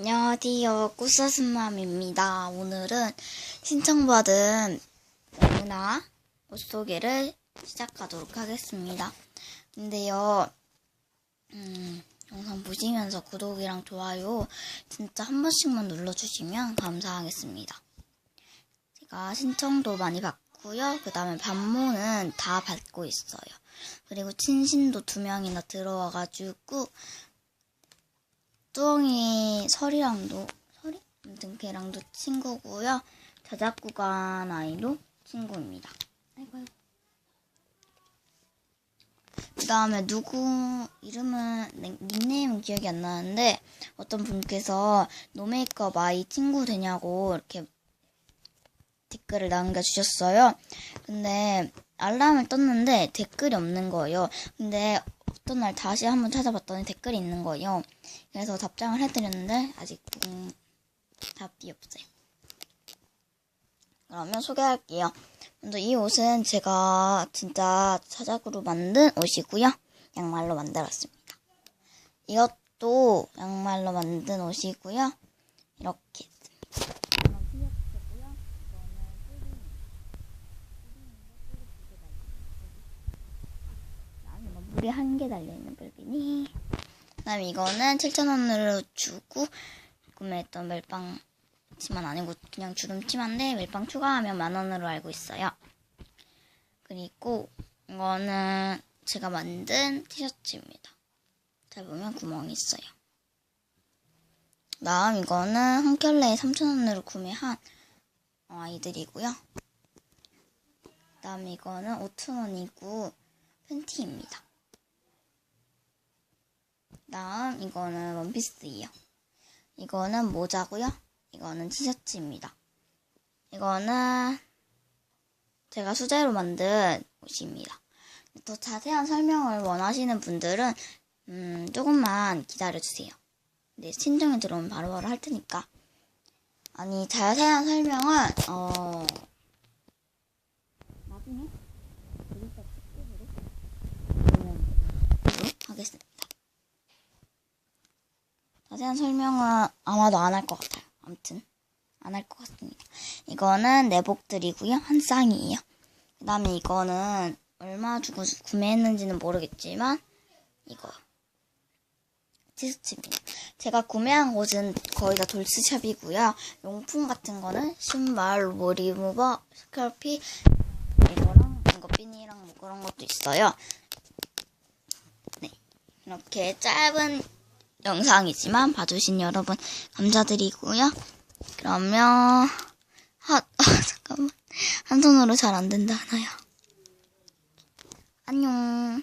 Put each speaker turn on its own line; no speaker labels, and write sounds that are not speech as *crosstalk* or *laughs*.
안녕하세요. 꽃사슴맘입니다. 오늘은 신청받은 문화 옷 소개를 시작하도록 하겠습니다. 근데요, 음, 영상 보시면서 구독이랑 좋아요 진짜 한 번씩만 눌러주시면 감사하겠습니다. 제가 신청도 많이 받고요. 그 다음에 반모는 다 받고 있어요. 그리고 친신도 두 명이나 들어와가지고 뚜엉이 설이랑도 설이? 아무튼 걔랑도 친구고요. 자작구간 아이도 친구입니다. 아이고. 그 다음에 누구 이름은 네, 닉네임은 기억이 안 나는데 어떤 분께서 노메이크업 아이 친구 되냐고 이렇게 댓글을 남겨주셨어요. 근데 알람을 떴는데 댓글이 없는 거예요. 근데 어떤 날 다시 한번 찾아봤더니 댓글이 있는 거예요. 그래서 답장을 해드렸는데 아직 음, 답이 없어요. 그러면 소개할게요. 먼저 이 옷은 제가 진짜 자작으로 만든 옷이고요. 양말로 만들었습니다. 이것도 양말로 만든 옷이고요. 이렇게 물이 한 개 달려있는 불비니 그 다음에 이거는 7,000원으로 주고 구매했던 멜빵 치마는 아니고 그냥 주름 치마인데 멜빵 추가하면 만원으로 알고 있어요. 그리고 이거는 제가 만든 티셔츠입니다. 잘 보면 구멍이 있어요. 다음 이거는 한 켤레에 3,000원으로 구매한 어, 아이들이고요. 다음 이거는 5,000원이고 팬티입니다. 다음 이거는 원피스예요. 이거는 모자고요. 이거는 티셔츠입니다. 이거는 제가 수제로 만든 옷입니다. 더 자세한 설명을 원하시는 분들은 음, 조금만 기다려주세요. 네, 신청이 들어오면 바로바로 할 테니까. 아니 자세한 설명은 어 나중에 그리고 특집으로 하겠습니다. 자세한 설명은 아마도 안 할 것 같아요. 아무튼 안 할 것 같습니다. 이거는 내복들이고요. 한 쌍이에요. 그 다음에 이거는 얼마 주고 구매했는지는 모르겠지만 이거 티셔츠입니다. 제가 구매한 곳은 거의 다 돌스샵이고요. 용품 같은 거는 신발, 뭐 리무버, 스컬피 이거랑 이거 비니랑 뭐 그런 것도 있어요. 네, 이렇게 짧은 영상이지만 봐주신 여러분 감사드리고요. 그러면 하, 아, *laughs* 잠깐만 한 손으로 잘 안 된다 하나요. 안녕.